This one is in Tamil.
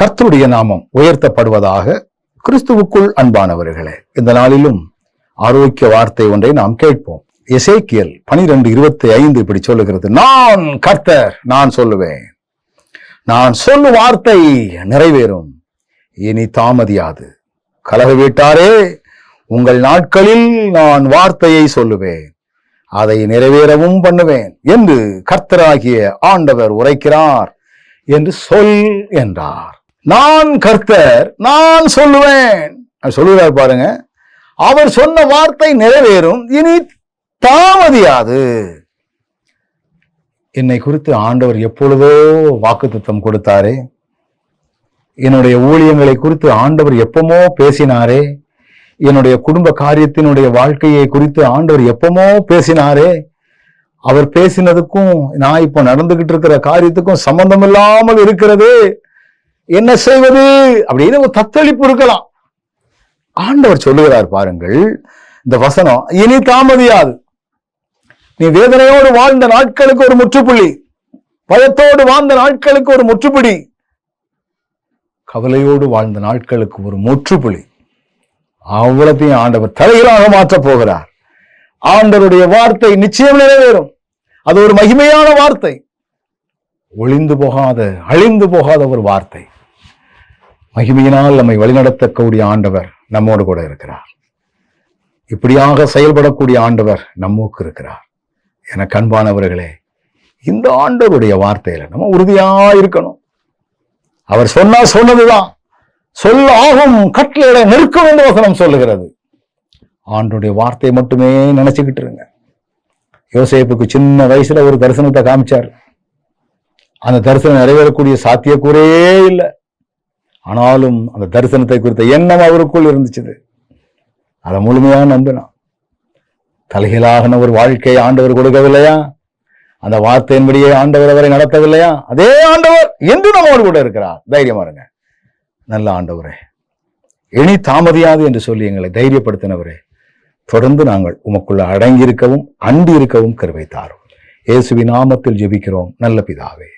கர்த்தருடைய நாமம் உயர்த்தப்படுவதாக கிறிஸ்துவுக்குள் அன்பானவர்களே இந்த நாளிலும் ஆரோக்கிய வார்த்தை ஒன்றை நாம் கேட்போம். எசேக்கியல் பனிரெண்டு இருபத்தி ஐந்து இப்படி சொல்லுகிறது நான் கர்த்தர் நான் சொல்லுவேன். நான் சொல்லும் வார்த்தை நிறைவேறும். இனி தாமதியாது. கலக வீட்டாரே உங்கள் நாட்களில் நான் வார்த்தையை சொல்லுவேன். அதை நிறைவேறவும் பண்ணுவேன் என்று கர்த்தராகிய ஆண்டவர் உரைக்கிறார் என்று சொல் என்றார். நான் கர்த்தர் நான் சொல்லுவேன். சொல்லுகிறார் பாருங்க. அவர் சொன்ன வார்த்தை நிறைவேறும் இனி தாமதியாது. என்னை குறித்து ஆண்டவர் எப்பொழுதோ வாக்குத்தத்தம் கொடுத்தாரே. என்னுடைய ஊழியங்களை குறித்து ஆண்டவர் எப்பமோ பேசினாரே. என்னுடைய குடும்ப காரியத்தினுடைய வாழ்க்கையை குறித்து ஆண்டவர் எப்பமோ பேசினாரே. அவர் பேசினதுக்கும் நான் இப்போ நடந்துகிட்டு இருக்கிற காரியத்துக்கும் சம்பந்தம் இல்லாமல் இருக்கிறது. என்ன செய்வது? அப்படின்னு ஒரு தத்தளிப்பு இருக்கலாம். ஆண்டவர் சொல்லுகிறார் பாருங்கள் இந்த வசனம் இனி தாமதியாது. நீ வேதனையோடு வாழ்ந்த நாட்களுக்கு ஒரு முற்றுப்புள்ளி. பயத்தோடு வாழ்ந்த நாட்களுக்கு ஒரு முற்றுப்புடி கவலையோடு வாழ்ந்த நாட்களுக்கு ஒரு முற்றுப்புள்ளி. அவ்வளத்தையும் ஆண்டவர் தலைகளாக மாற்றப் போகிறார். ஆண்டவருடைய வார்த்தை நிச்சயம் நிறைவேறும். அது ஒரு மகிமையான வார்த்தை. ஒளிந்து போகாத அழிந்து போகாத ஒரு வார்த்தை. மகிமையினால் நம்மை வழிநடத்தக்கூடிய ஆண்டவர் நம்மோடு கூட இருக்கிறார். இப்படியாக செயல்படக்கூடிய ஆண்டவர் நம்மோக்கு இருக்கிறார். என கண்பானவர்களே இந்த ஆண்டவருடைய வார்த்தையில நம்ம உறுதியா இருக்கணும். அவர் சொன்னா சொன்னதுதான். சொல்ல ஆகும் கட்டளையிட நிற்கும் என்று வசனம் சொல்லுகிறது. ஆண்டுடைய வார்த்தையை மட்டுமே நினைச்சுக்கிட்டு இருங்க. யோசேப்புக்கு சின்ன வயசுல ஒரு தரிசனத்தை காமிச்சார். அந்த தரிசனம் நிறைவேறக்கூடிய சாத்தியக்கூறே இல்லை. ஆனாலும் அந்த தரிசனத்தை குறித்த எண்ணம் அவருக்குள் இருந்துச்சு அதை முழுமையாக நம்பினான் தலைகளாகன ஒரு வாழ்க்கையை ஆண்டவர் கொடுக்கவில்லையா? அந்த வார்த்தையின்படியே ஆண்டவர் அவரை நடத்தவில்லையா? அதே ஆண்டவர் என்று நம்மோடு கூட இருக்கிறார். தைரியமா இருங்க நல்ல ஆண்டவரே இனி தாமதியாது என்று சொல்லி எங்களை தைரியப்படுத்தினவரே தொடர்ந்து நாங்கள் உமக்குள்ள அடங்கி இருக்கவும் அண்டி இருக்கவும் கருவை தாரும் இயேசுவி நாமத்தில் ஜெபிக்கிறோம். நல்ல பிதாவே.